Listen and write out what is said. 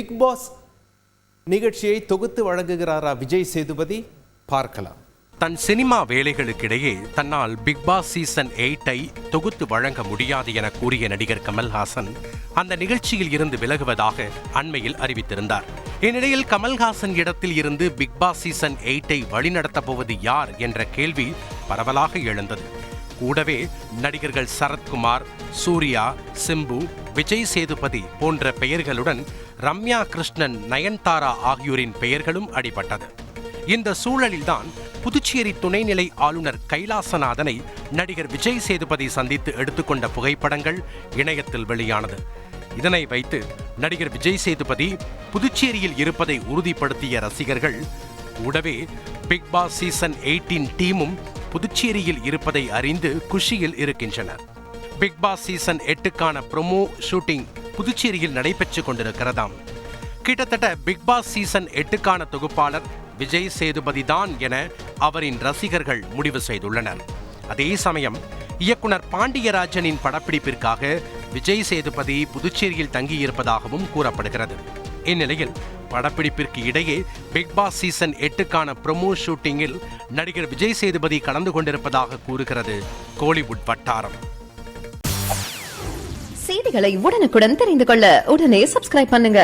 Big pass நிகழ்ச்சியை தொகுத்து வழங்குகிறாரா விஜய் சேதுபதி? பார்க்கலாம். தன் சினிமா வேலைகளுக்கிடையே தன்னால் பிக் பாஸ் சீசன் எயிட்டை தொகுத்து வழங்க முடியாது என கூறிய நடிகர் கமல்ஹாசன் அந்த நிகழ்ச்சியில் இருந்து விலகுவதாக அண்மையில் அறிவித்திருந்தார். இந்நிலையில் கமல்ஹாசன் இடத்தில் இருந்து பிக் பாஸ் சீசன் எயிட்டை வழிநடத்தப் போவது யார் என்ற கேள்வி பரவலாக எழுந்தது. கூடவே நடிகர்கள் சரத்குமார் சூர்யா சிம்பு விஜய் சேதுபதி போன்ற பெயர்களுடன் ரம்யா கிருஷ்ணன் நயன்தாரா ஆகியோரின் பெயர்களும் அடிபட்டது. இந்த சூழலில்தான் புதுச்சேரி துணைநிலை ஆளுநர் கைலாசநாதனை நடிகர் விஜய் சேதுபதி சந்தித்து எடுத்துக்கொண்ட புகைப்படங்கள் இணையத்தில் வெளியானது. இதனை வைத்து நடிகர் விஜய் சேதுபதி புதுச்சேரியில் இருப்பதை உறுதிப்படுத்திய ரசிகர்கள் கூடவே பிக் பாஸ் சீசன் எயிட்டீன் டீமும் புதுச்சேரியில் இருப்பதை அறிந்து குஷியில் இருக்கின்றனர். பிக் பாஸ் சீசன் எட்டுக்கான ப்ரொமோ ஷூட்டிங் புதுச்சேரியில் நடைபெற்று கொண்டிருக்கிறதாம். கிட்டத்தட்ட பிக் பாஸ் சீசன் எட்டுக்கான தொகுப்பாளர் விஜய் சேதுபதி தான் என அவரின் ரசிகர்கள் முடிவு செய்துள்ளனர். அதே சமயம் இயக்குனர் பாண்டியராஜனின் படப்பிடிப்பிற்காக விஜய் சேதுபதி புதுச்சேரியில் தங்கியிருப்பதாகவும் கூறப்படுகிறது. இந்நிலையில் படப்பிடிப்பிற்கு இடையே பிக் பாஸ் சீசன் எட்டுக்கான ப்ரொமோ ஷூட்டிங்கில் நடிகர் விஜய் சேதுபதி கலந்து கொண்டிருப்பதாக கூறுகிறது கோலிவுட் வட்டாரம். செய்திகளை உடனுக்குடன் தெரிந்து கொள்ள உடனே சப்ஸ்கிரைப் பண்ணுங்க.